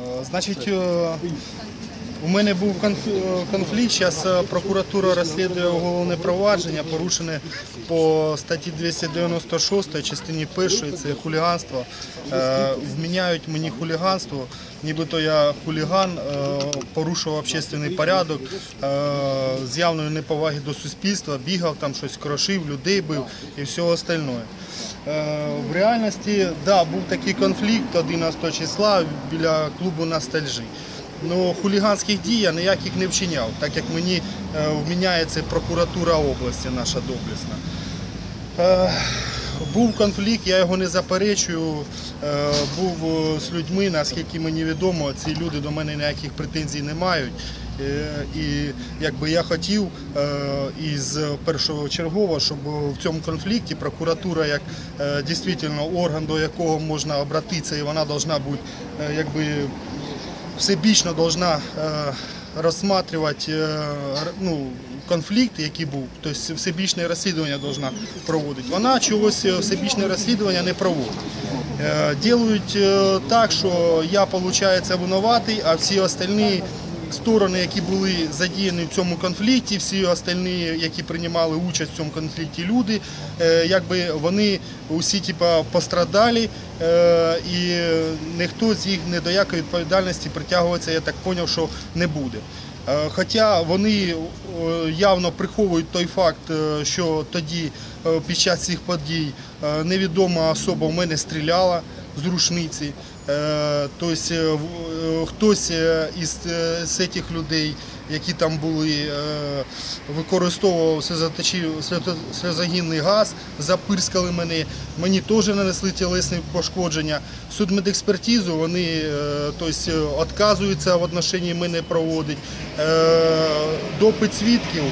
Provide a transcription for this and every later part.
Е, Значить, е, у мене був е, конфлікт. Зараз прокуратура розслідує головне провадження, порушене по статті 296 частині першої, це хуліганство. Е, Вміняють мені хуліганство, нібито я хуліган, е, порушував общественний порядок е, з явною неповаги до суспільства, бігав там щось крошив, людей бив і все остальное. Е, В реальності да, був такий конфлікт 11 числа біля клубу Ностальжі. Ну, хуліганських дій я ніяких не вчиняв, так як мені е, вміняє прокуратура області наша доблесна. Е, Був конфлікт, я його не заперечую. Е, Був з людьми, наскільки мені відомо, ці люди до мене ніяких претензій не мають. І якби я хотів із першочергово, щоб в цьому конфлікті прокуратура як дійсно орган, до якого можна обратитися, і вона повинна бути якби всебічно повинна е, розсматривати е, ну, конфлікт, який був, тобто всебічне розслідування повинна проводити. Вона чогось е, всебічне розслідування не проводить. Ділають так, що я, виходить, винуватий, а всі остальні сторони, які були задіяні в цьому конфлікті, всі остальні, які приймали участь в цьому конфлікті, люди, е, якби вони усі типа пострадали, е, і ніхто з їх не до якої відповідальності притягуватися, я так зрозумів, що не буде. Е, Хоча вони явно приховують той факт, що тоді під час цих подій невідома особа в мене стріляла з рушниці. Тобто хтось із цих людей, які там були, використовував сльозогінний газ, запирскали мене. Мені теж нанесли тілесні пошкодження. Судмедекспертизу вони тобто, відказуються в отношенні мене проводить. Допит свідків,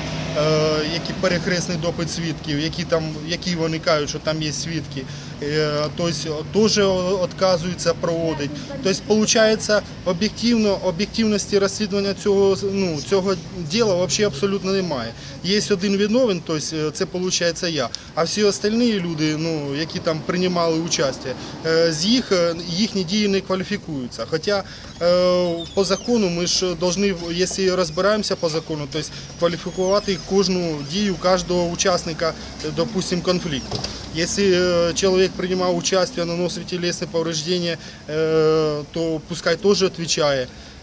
які перехресний допит свідків, які там, які вони кажуть, що там є свідки, е, тобто теж відказуються проводить. Тобто, виходить, об'єктивно, об'єктивності розслідування цього, ну, цього діла взагалі абсолютно немає. Є один виновен, тобто це виходить я. А всі остальні люди, ну, які там приймали участь, е, з їх е, їхні дії не кваліфікуються. Хоча е, по закону ми ж повинні, якщо розбираємося по закону, тобто кваліфікувати кожну дію кожного учасника, е, допустим, конфлікту. Якщо е, чоловік приймав участь, наносив тілесне повреждення, е, то пускай теж.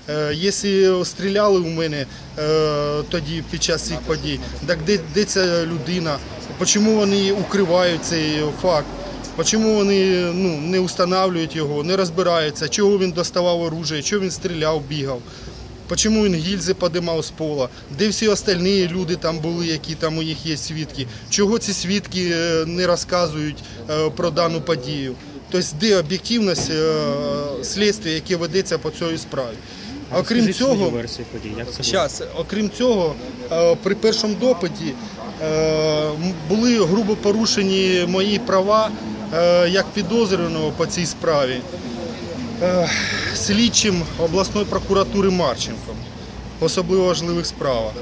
Е, Якщо стріляли у мене е, тоді під час цих подій, так де, де ця людина? Чому вони укривають цей факт? Чому вони ну, не встановлюють його, не розбираються, чого він доставав оружие, чого він стріляв, бігав? Чому він гільзи подимав з пола? Де всі остальні люди там були, які там у них є свідки? Чого ці свідки е, не розказують е, про дану подію? Тобто, де об'єктивність е, слідства, яке ведеться по цій справі? Окрім цього? Щас, окрім цього, е, при першому допиті е, були грубо порушені мої права е, як підозрюваного по цій справі слідчим обласної прокуратури Марченком особливо важливих справах.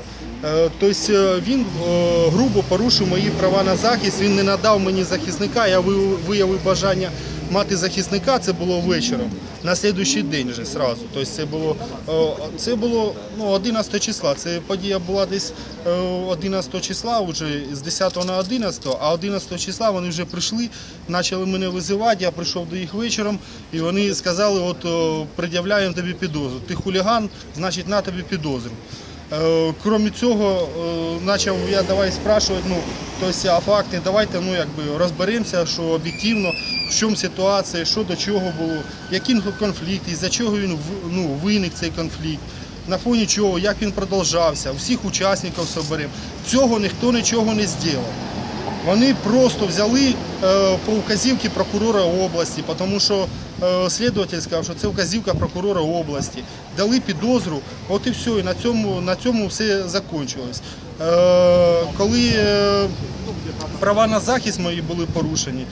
Е, Тобто е, він е, грубо порушив мої права на захист, він не надав мені захисника, я виявив бажання мати захисника, це було вечором, на слідуючий день вже сразу. Тобто це було, е, це було ну, 11 числа, це подія була десь е, 11 числа, вже з 10 на 11, а 11 числа вони вже прийшли, почали мене визивати, я прийшов до їх вечором, і вони сказали, от пред'являємо тобі підозру. Ти хуліган, значить на тобі підозру. Е, Крім цього, е, почав я давай спрашувати, ну, тобто, а факти, давайте ну, якби, розберемося, що об'єктивно, в чому ситуація, що до чого було, який конфлікт, із-за чого він ну, виник цей конфлікт, на фоні чого, як він продовжався, всіх учасників соберемо. Цього ніхто нічого не зробив. Вони просто взяли е, по указівці прокурора області, тому що е, слідователь сказав, що це вказівка прокурора області. Дали підозру, от і все, і на цьому, на цьому все закінчилось. Е, коли е, права на захист мої були порушені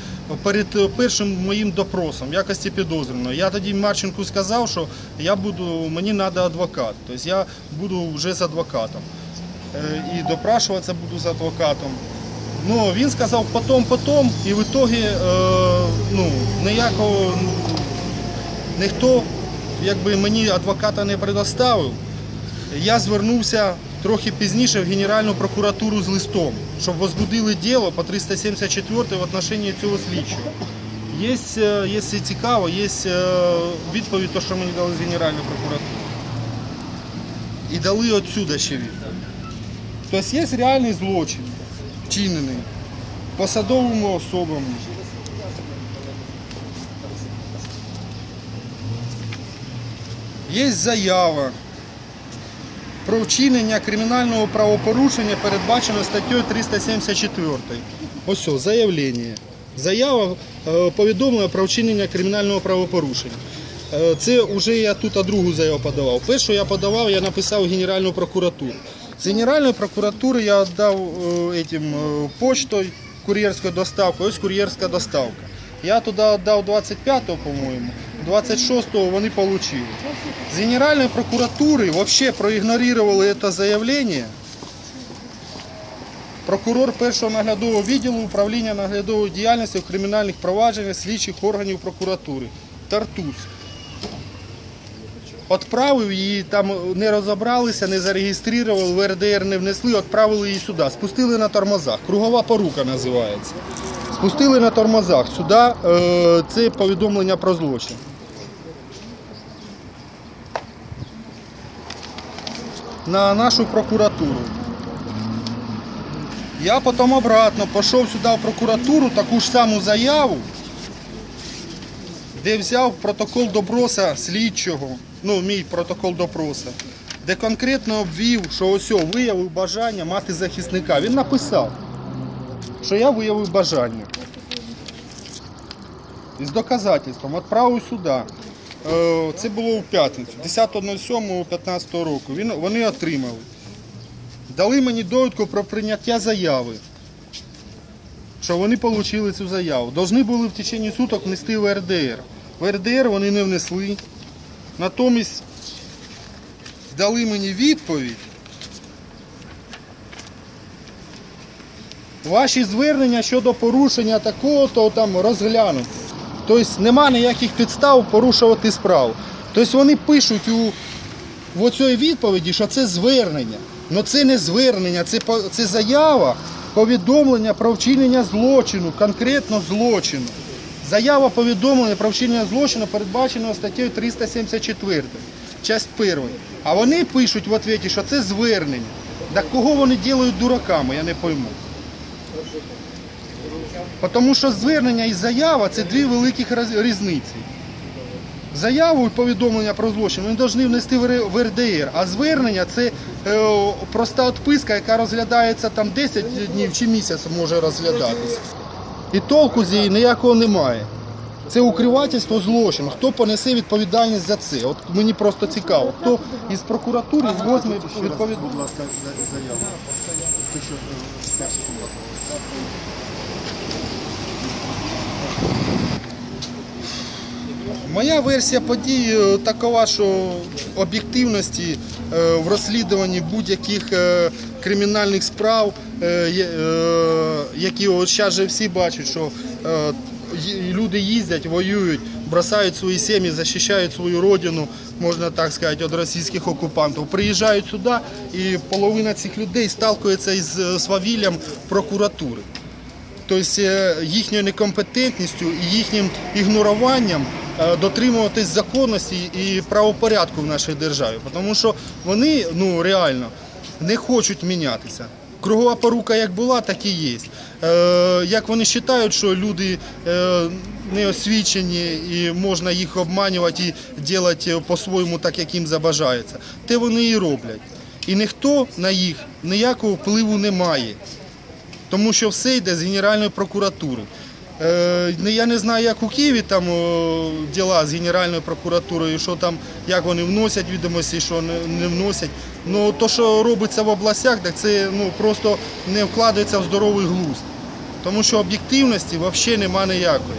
перед першим моїм допросом в якості підозрюваного, я тоді Марченку сказав, що я буду, мені треба адвокат, тобто я буду вже з адвокатом. І допрашуватися буду з адвокатом. Ну, він сказав потом, потом, і в итоге е, ну, ніякого ніхто якби мені адвоката не предоставив, я звернувся трохи пізніше в Генеральну прокуратуру з листом, щоб возбудили діло по 374 в отношенні цього слідчого. Є, е, якщо цікаво, є е, відповідь, то, що мені дали з Генеральної прокуратури. І дали отсюда ще відповідь. Тобто є реальний злочин, вчинений посадовими особами. Є заява про вчинення кримінального правопорушення, передбачено статтею 374. Ось о, заявлення. Заява е, повідомлення про вчинення кримінального правопорушення. Е, Це вже я тут другу заяву подавав. Першу я подавав, я написав Генеральну прокуратуру. З Генеральної прокуратури я віддав е, этим, почтою кур'єрською доставкою. Ось кур'єрська доставка. Я туди віддав 25-го, по-моєму, 26-го вони отримали. З Генеральної прокуратури взагалі проігнорували це заявлення. Прокурор першого наглядового відділу управління наглядової діяльності у кримінальних провадженнях слідчих органів прокуратури. Тартус. Отправив її, там не розібралися, не зареєстрували, в РДР не внесли, відправили її сюди. Спустили на тормозах. Кругова порука називається. Спустили на тормозах. Сюди е, це повідомлення про злочин. На нашу прокуратуру. Я потім обратно пішов сюди в прокуратуру, таку ж саму заяву, де взяв протокол допроса слідчого, ну мій протокол допроса, де конкретно обвів, що ось виявив бажання мати захисника. Він написав, що я виявив бажання. І з доказательством відправив сюди. Е, Це було в п'ятницю, 10.07.15 року. Вони отримали. Дали мені довідку про прийняття заяви. Що вони отримали цю заяву. Должны були в течение суток внести в РДР. В РДР вони не внесли. Натомість дали мені відповідь. Ваші звернення щодо порушення такого, то там розглянуть. Тобто нема ніяких підстав порушувати справу. Тобто вони пишуть у в оцій відповіді, що це звернення. Ну це не звернення, це, це заява, повідомлення про вчинення злочину, конкретно злочину. Заява повідомлення про вчинення злочину передбачено статтею 374, часть 1. А вони пишуть в відповіді, що це звернення. Так кого вони ділають дураками, я не пойму. Тому що звернення і заява це дві великих різниці. Заяву і повідомлення про злочин вони повинні внести в РДР, а звернення це е, проста відписка, яка розглядається там 10 днів чи місяць може розглядатися. І толку з її ніякого немає. Це укривательство злочину. Хто понесе відповідальність за це? От мені просто цікаво, хто із прокуратури возьме відповідальність. Будь ласка, за- заяву. Ти що, е, старший кулак? Моя версія подій е, такова, що об'єктивності е, в розслідуванні будь-яких е, кримінальних справ, які зараз же всі бачать, що люди їздять, воюють, бросають свої сім'ї, захищають свою родину, можна так сказати, від російських окупантів. Приїжджають сюди і половина цих людей сталкується із свавіллям прокуратури. Тобто їхньою некомпетентністю і їхнім ігноруванням дотримуватись законності і правопорядку в нашій державі. Тому що вони ну, реально не хочуть мінятися. Кругова порука як була, так і є. Е, як вони вважають, що люди е, не освічені і можна їх обманювати і робити по-своєму так, як їм забажається, те вони і роблять. І ніхто на їх ніякого впливу не має тому що все йде з Генеральної прокуратури. Е, не- я не знаю, як у Києві там діла з Генеральною прокуратурою, що там, як вони вносять відомості, що не вносять. Ну то, що робиться в областях, так це ну, просто не вкладається в здоровий глузд. Тому що об'єктивності взагалі немає ніякої.